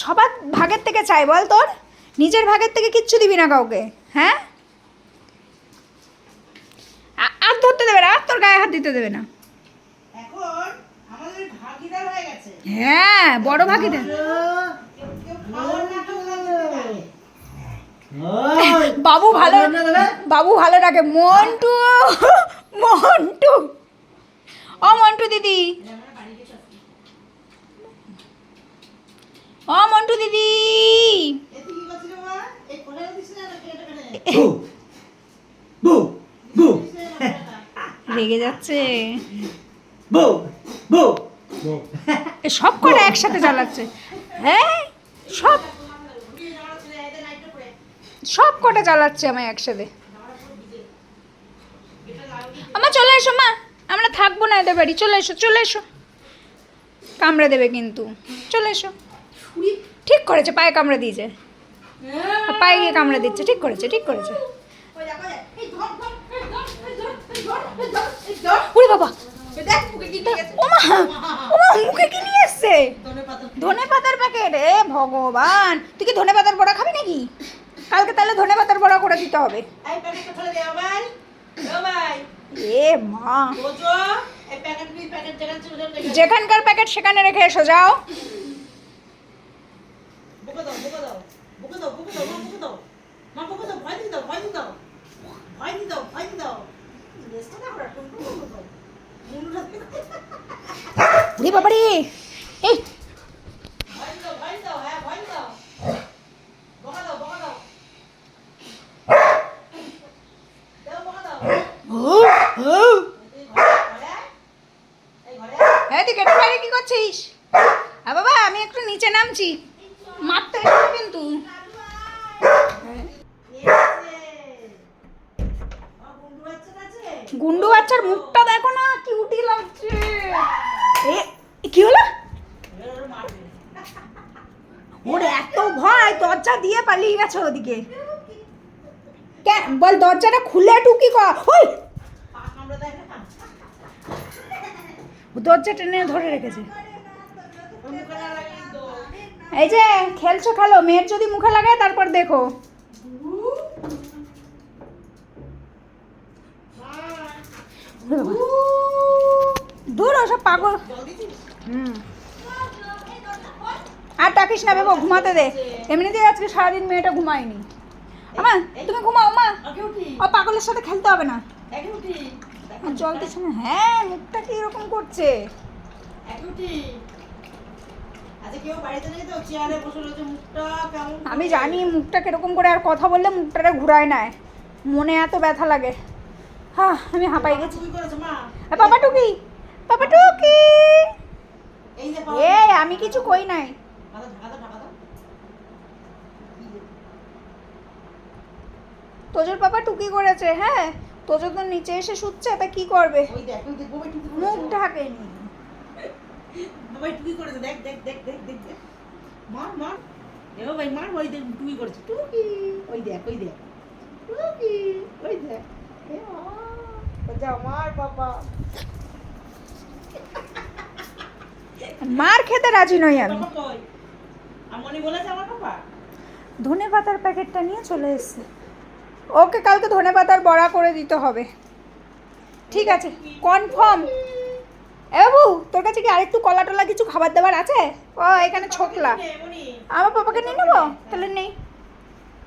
সবার ভাগের থেকে চাই বল তোর? নিজের ভাগের থেকে কিচ্ছু দিবি না কাউকে হ্যাঁ? আর ধরতে দেবে না আর তোর গায়ে হাত দিতে দেবে না। এখন আমাদের ভাগিদার হয়ে গেছে। হ্যাঁ বড় ভাগিদার। বাবু ভালো বাবু ভালো রাখে মন্টু মন্টু। ও মন্টু দিদি ও মন্টু দিদি এ তুই কি করছিস রে বাবা? এই কোলারে দিস না নাকি এটা কেনে? বউ বউ বউ দিস না না কোলাটা। রেগে যাচ্ছে। সব কটা একসাথে চালাচ্ছে হ্যাঁ সব। সব কটা চালাচ্ছে আমায় একসাথে। আমার চলে এসো মা। আমরা থাকব না এদের বাড়ি। চলে এসো চলে এসো। কামড়ে দেবে কিন্তু। চলে এসো। ঠিক করেছে পায়ে কামড়ে দিয়েছে। পায়ে গিয়ে কামড়ে দিচ্ছে ঠিক করেছে ঠিক করেছে। উড়ি বাবা। মুখে কি নিয়ে ওমা ওমা মুখে কি নিয়ে এসছে? ধনে পাতার প্যাকেট এ ভগবান। তুই কি ধনে পাতার বড়া খাবি নাকি? কালকে তাহলে ধনে পাতার বড়া করে দিতে হবে। এ মা। যেখানকার প্যাকেট সেখানে রেখে এসো যাও বুকে দাও, বুকে দাও, বুকে দাও, বুকে দাও, মা বুকে। মা বুকে ভয় দিয়ে ভয় দিয়ে। ভয় দিয়ে ভয় দিয়ে না ওরা, করে। মুন্ডুটা দিয়ে এই কি করছিস বাবা আমি একটু নিচে নামছি মারতে কিন্তু কে আছে? আমার বন্ধু বাচ্চাটা আছে? গুন্ডু বাচ্চার মুখটা দেখো না কিউটি লাগছে। কি হলো? ওরা এত ভয়, দরজা দিয়ে পালিয়ে গেছে ওদিকে। বল, দরজাটা খুলে টুকি কর। ওই? দরজা টেনে ধরে রেখেছে। এই যে, খেলছো, খেলো। মেয়ের যদি মুখে লাগায়, তারপর দেখো। দূর ওসব পাগল। হুম। আর ডাকিস না বেবো, ঘুমাতে দে। এমনিতেই আজকে সারাদিন মেয়েটা ঘুমায়নি। আমা, তুমি ঘুমাও, মা। ও পাগলের সাথে খেলতে হবে না। জল দিচ্ছে না। হ্যাঁ মুখটা কি এরকম করছে? মুখটা? আমি জানি মুখটা কীরকম করে আর কথা বললে মুখটারে ঘুরায় নেয়। মনে এত ব্যথা লাগে। হ্যাঁ আমি হাঁপাই গেছি। বাবা টুকি বাবা টুকি। এ আমি কিছু কই নাই। তোজোর পাপা টুকি করেছে হ্যাঁ? তোজো তো নিচে এসে শুচ্ছে তা কি করবে? মুখ ঢাকেনি। বোবাই টুকি করেছে দেখ দেখ দেখ দেখ দেখ মার মার। এ ভাই মার ওই দেখ টুকি করেছে। টুকি। ওই দেখ ওই দেখ। টুকি। ওই দেখ। মার খেতে রাজি নই আমি। ধনে পাতার প্যাকেটটা নিয়ে চলে এসছে। ওকে কালকে ধনে পাতার বড়া করে দিতে হবে। ঠিক আছে কনফার্ম এ বাবু তোর কাছে কি আরেকটু কলা টলা কিছু খাবার দাবার আছে? ও এখানে ছোকলা। আমার পাপাকে নিয়ে নেব? তাহলে নেই।